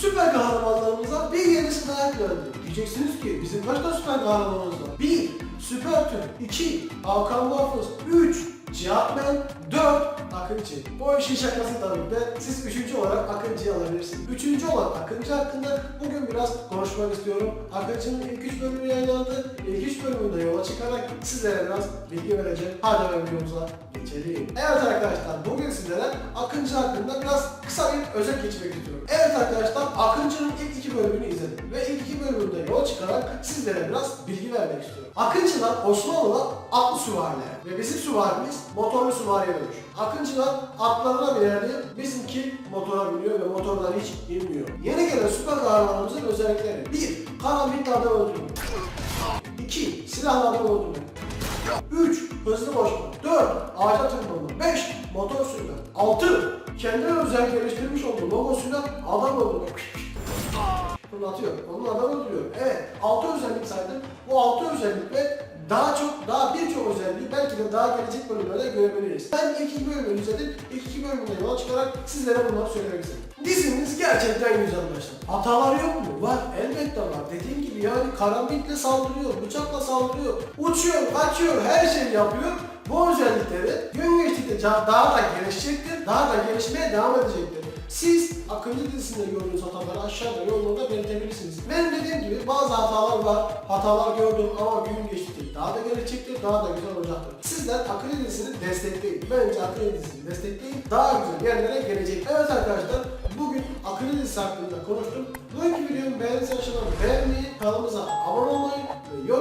Süper kahramanlarımıza bir yenisi daha eklendi. Diyeceksiniz ki bizim kaç tane süper kahramanımız var? 1. Süper Türk 2. Hakan Muhafız 3. Cihatmen 4. Akıncı. Bu işin şakası tabii de siz üçüncü olarak Akıncı'yı alabilirsiniz. Üçüncü olan Akıncı hakkında bugün biraz konuşmak istiyorum. Akıncı'nın ilk üç bölümü yayınlandı. İlk üç bölümünde yola çıkarak sizlere biraz bilgi vereceğim. Hadi videomuza geçelim. Evet arkadaşlar bugün sizlere Akıncı hakkında biraz kısa bir özet geçmek istiyorum. Evet arkadaşlar Akıncı'nın ilk iki bölümünü izledim. Ve ilk iki bölümünde yola çıkarak sizlere biraz bilgi vermek istiyorum. Akıncılar Osmanlı'da atlı süvariler ve bizim süvarimiz motorlu süvariye dönüş. Akıncılar atlarına binerdi, bizimki motora biniyor ve motordan hiç inmiyor. Yeni gelen süper kahramanımızın özellikleri 1. Karambitli adam öldürmek 2. Silahlı adam öldürmek 3. Hızlı koşma 4. Ağaca tırmanma 5. Motor sürme 6. Kendine özel geliştirmiş olduğu logosuyla adam öldürmek fırlatıyor. Onun adam öldürüyor. Evet. 6 özellik saydım. Bu 6 özellik ve daha çok, daha birçok özelliği belki de daha gelecek bölümlerde görebiliriz. Ben ilk iki bölümü izledim. İlk iki bölümde yola çıkarak sizlere bunları söylemek istedim. Dizimiz gerçekten güzel başladı. Hatalar yok mu? Var. Elbette var. Dediğim gibi yani karambitle saldırıyor, bıçakla saldırıyor, uçuyor, kaçıyor, her şeyi yapıyor. Bu özellikleri gün geçtikçe daha da gelişecektir, daha da gelişmeye devam edecektir. Siz Akıncı dizisinde gördüğünüz hataları aşağıda yorumlarda belirtebilirsiniz. Benim dediğim gibi bazı hatalar var, hatalar gördüm ama gün geçtikçe daha da gelecektir, daha da güzel olacaktır. Sizler Akıncı dizisini destekleyin. Bence Akıncı dizisini destekleyin, daha güzel yerlere gelecek. Evet arkadaşlar, bugün Akıncı dizisi hakkında konuştum. Bugünkü videomu beğendiyseniz aşağıdan beğenmeyi, kanalımıza abone olmayı ve